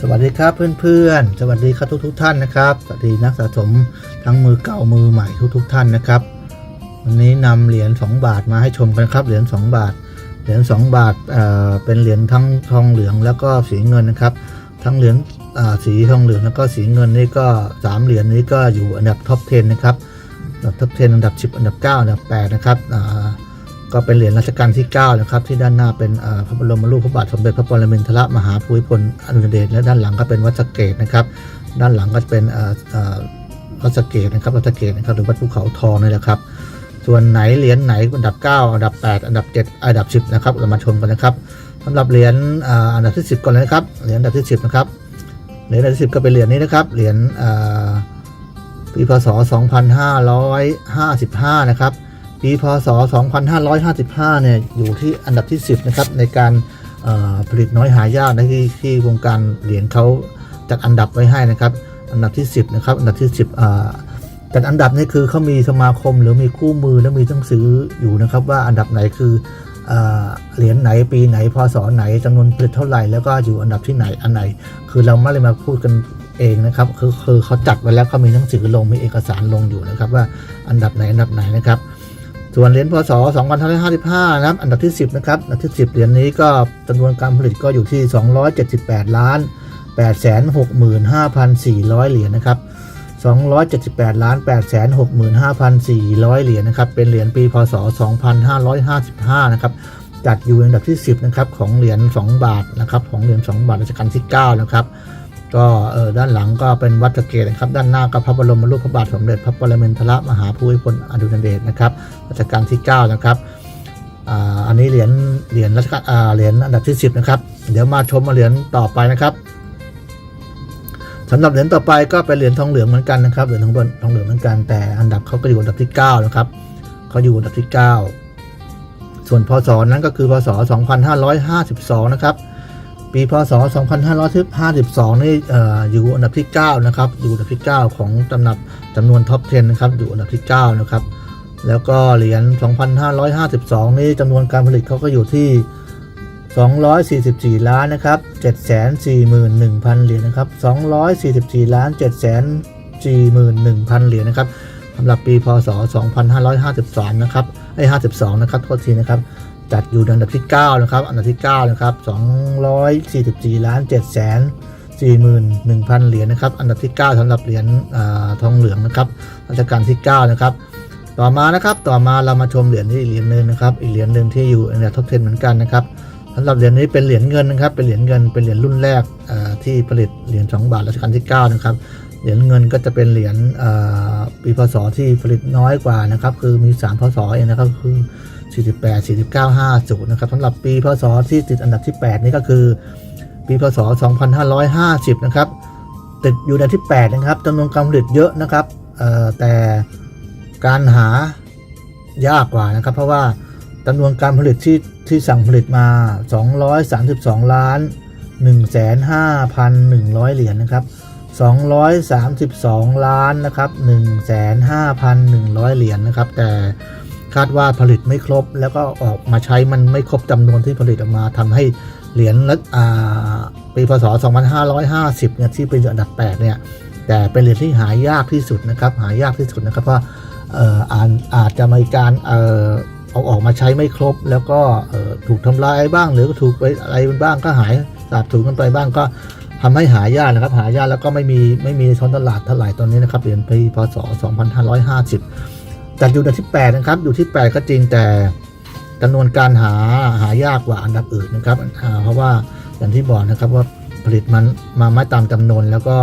สวัสดีครับเพื่อนๆ สวัสดีครับทุกทุกๆท่านนะครับ สวัสดีนักสะสมทั้งมือเก่ามือใหม่ทุกทุกๆท่านนะครับ วันนี้นำเหรียญ2 บาทมาให้ชมกันครับ เหรียญ2บาท เหรียญ2บาทเอ่อเป็นเหรียญทั้งทองเหลืองแล้วก็สีเงินนะครับ ทั้งเหรียญสีทองเหลืองแล้วก็สีเงินนี่ก็สามเหรียญนี้ก็อยู่อันดับท็อป 10 นะครับ อันดับท็อป 10 อันดับ 10 อันดับ 9 อันดับ 8 นะครับอ่า ก็เป็นเหรียญรัชกาลที่9นะครับที่ด้านหน้าเป็นพระบรมรูปพระบาทสมเด็จพระปรมินทรมหาภูมิพลอดุลยเดชและด้านหลังก็เป็นวัดสเกตนะครับ ด้านหลังก็จะเป็นวัดสเกตนะครับวัดสเกตนะครับหรือวัดภูเขาทองนี่แหละครับส่วนไหนเหรียญไหนอันดับ 9 อันดับ 8 อันดับ 7 อันดับ 10นะครับเรามาชมกันนะครับสำหรับเหรียญอันดับที่ 10 ก่อนเลยนะครับเหรียญอันดับที่ 10นะครับเหรียญอันดับที่10ก็เป็นเหรียญนี้นะครับเหรียญปีพศ 2555 นะครับ ปีพศ 2555 เนี่ยอยู่ที่อันดับที่ 10 นะครับ ในการผลิตน้อยหายากนะที่ที่วงการเหรียญเขาจัดอันดับไว้ให้นะครับ อันดับที่ 10 นะครับ อันดับที่ 10อ่าจัดอันดับนี่คือเขามีสมาคมหรือมีคู่มือแล้วมีหนังสืออยู่นะครับ ว่าอันดับไหนคือเหรียญไหนปีไหนพศไหนจำนวนผลิตเท่าไหร่แล้วก็อยู่อันดับที่ไหนอันไหน คือเราไม่ได้มาพูดกันเองนะครับคือคือเขาจัดไว้แล้วเขามีหนังสือลงมีเอกสารลงอยู่นะครับ ว่าอันดับไหนอันดับไหนนะครับ ส่วนเหรียญพศ2555 นะครับ อันดับที่ 10 นะครับ อันดับที่ 10 เหรียญนี้ก็จำนวนการผลิตก็อยู่ที่ 278 ล้าน 865,400 เหรียญนะครับ 278 ล้าน 865,400 เหรียญนะครับ เป็นเหรียญปีพศ 2555 นะครับ จัดอยู่อันดับที่ 10 นะครับ ของเหรียญ 2 บาท นะครับ ของเหรียญ 2 บาทรัชกาลที่ 9 นะครับ ก็เออด้านหลังก็เป็นวัดสะเกตนะครับ ด้านหน้าก็พระบรมรูปพระบาทสมเด็จพระปรมินทรมหาภูมิพลอดุลยเดชนะครับรัชกาลที่ 9 นะครับอันนี้เหรียญเหรียญรัชกาลเหรียญอันดับที่ 10 นะครับ เดี๋ยวมาชมเหรียญต่อไปนะครับสำหรับเหรียญต่อไปก็เป็นเหรียญทองเหลืองเหมือนกันนะครับเหรียญทองทองเหลืองเหมือนกันแต่อันดับเขาก็อยู่อันดับที่ 9 นะครับเขาอยู่อันดับที่ 9 ส่วนพศนั้นก็คือพศ 2552 นะครับ ปีพศ 2552 นี่ออยู่อันดับที่ 9 นะครับ อยู่อันดับที่ 9 ของจำนับจำนวนท็อป 10 นะครับ อยู่อันดับที่ 9 นะครับ แล้วก็เหรียญ 2552 นี่จำนวนการผลิตเขาก็อยู่ที่ 244 ล้านนะครับ 741,000 เหรียญนะครับ 244 ล้าน 741,000 เหรียญนะครับสำหรับปีพศ 2553 นะครับไอ้52 นะครับ โทษทีนะครับ จัดอยู่อันดับที่ 9 นะครับ อันดับที่ 9 นะครับ 244 ล้าน7แสน41,000 เหรียญนะครับ อันดับที่ 9สำหรับเหรียญทองเหลืองนะครับรัชกาลที่ 9 นะครับ ต่อมานะครับ ต่อมาเรามาชมเหรียญนี้อีกเหรียญหนึ่งนะครับ อีกเหรียญหนึ่งที่อยู่ในอันดับท็อป10เหมือนกันนะครับสำหรับเหรียญนี้เป็นเหรียญเงินนะครับ เป็นเหรียญเงิน เป็นเหรียญรุ่นแรกที่ผลิตเหรียญ2บาทรัชกาลที่ 9 นะครับ เหรียญเงินก็จะเป็นเหรียญปีพศที่ผลิตน้อยกว่านะครับ คือมี 3 พศเองนะครับคือ 48 49 50 นะครับสำหรับปีพศที่ติดอันดับที่ 8 นี่ก็คือ ปีพศ 2550 นะครับ ติดอยู่ในที่ 8 นะครับจำนวนการผลิตเยอะนะครับแต่การหายากกว่านะครับ เพราะว่าจำนวนการผลิตที่ที่สั่งผลิตมา 232 ล้าน 1,5,100 เหรียญนะครับ 232 ล้านนะครับ1,5,100 เหรียญนะครับ แต่คาดว่าผลิตไม่ครบ แล้วก็ออกมาใช้มันไม่ครบจำนวนที่ผลิตออกมาทำให้เหรียญละอ่าปีพศ 2550 เนี่ยที่เป็นอันดับ 8 เนี่ย แต่เป็นเหรียญที่หายากที่สุดนะครับ หายากที่สุดนะครับเพราะเอ่ออาจอาจจะมีการเอ่อเอาออกมาใช้ไม่ครบ แล้วก็เอ่อถูกทำลายบ้างหรือถูกไปอะไรบ้างก็หายสาบสูญกันไปบ้างก็ ทำให้หายากนะครับ หายากแล้วก็ไม่มีไม่มีท้องตลาดเท่าไหร่ตอนนี้นะครับเหรียญปีพศ 2550จัดอยู่ในที่ 8 นะครับ อยู่ที่ 8 ก็จริงแต่จำนวนการหาหายากกว่าอันดับอื่นนะครับ เพราะว่าอย่างที่บอกนะครับว่าผลิตมันมาไม่ตามจำนวนแล้วก็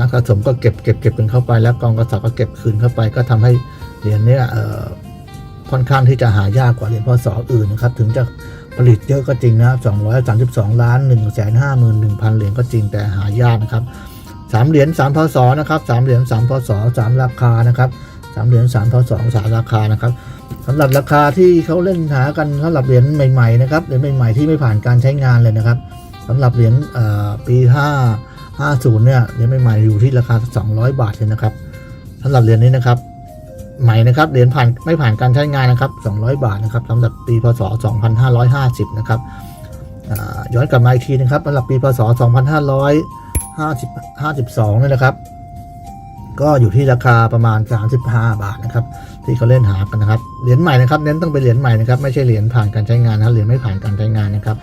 นักสะสมก็เก็บเก็บเก็บกันเข้าไป แล้วกองกระสอบก็เก็บคืนเข้าไป ก็ทำให้เหรียญเนี้ยค่อนข้างที่จะหายากกว่าเหรียญพศอื่นนะครับ ถึงจะ ผลิตเยอะก็จริงนะ232 ล้าน 1 5 1 0 0 0 เหรียญก็จริงแต่หายากนะครับสามเหรียญสามพศนะครับสามเหรียญสามพศสามราคานะครับสามเหรียญสามพศสามราคานะครับสำหรับราคาที่เขาเล่นหากันสำหรับเหรียญใหม่ๆนะครับเหรียญใหม่ๆที่ไม่ผ่านการใช้งานเลยนะครับสำหรับเหรียญปี5 50เนี่ยเหรียญใหม่ๆอยู่ที่ราคา 200 บาทเลยนะครับสำหรับเหรียญนี้นะครับ ใหม่นะครับเหรียญผ่านไม่ผ่านการใช้งานนะครับ 200 บาทนะครับสำหรับปีพศ 2550 นะครับย้อนกลับมาอีกทีนะครับสำหรับปีพศ 2552นี่นะครับ ก็อยู่ที่ราคาประมาณ 35 บาทนะครับ ที่เขาเล่นหากันนะครับเหรียญใหม่นะครับเน้นต้องเป็นเหรียญใหม่นะครับไม่ใช่เหรียญผ่านการใช้งานนะเหรียญไม่ผ่านการใช้งานนะครับ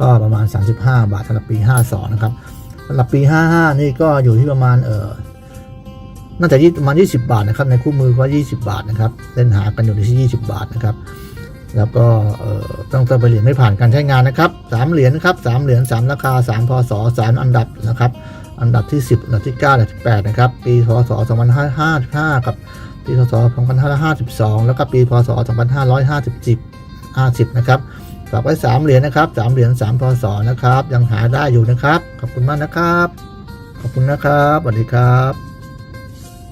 ก็ประมาณ 35 บาทสำหรับปี 52 นะครับสำหรับปี 55 นี่ก็อยู่ที่ประมาณเออ น่าจะยี่ประมาณ20 บาทนะครับ ในคู่มือก็ 20 บาทนะครับเล่นหากันอยู่ที่20 บาทนะครับ แล้วก็ต้องต้องเป็นเหรียญไม่ผ่านการใช้งานนะครับสามเหรียญนะครับสามเหรียญสามราคาสามพศสามอันดับนะครับอันดับที่ 10อันดับที่9อันดับที่8นะครับปีพศ2555กับปีพศ2552 แล้วก็ปีพศ2550 50นะครับฝากไว้3เหรียญนะครับ3เหรียญ3พศนะครับยังหาได้อยู่นะครับ ขอบคุณมากนะครับ ขอบคุณนะครับสวัสดีครับ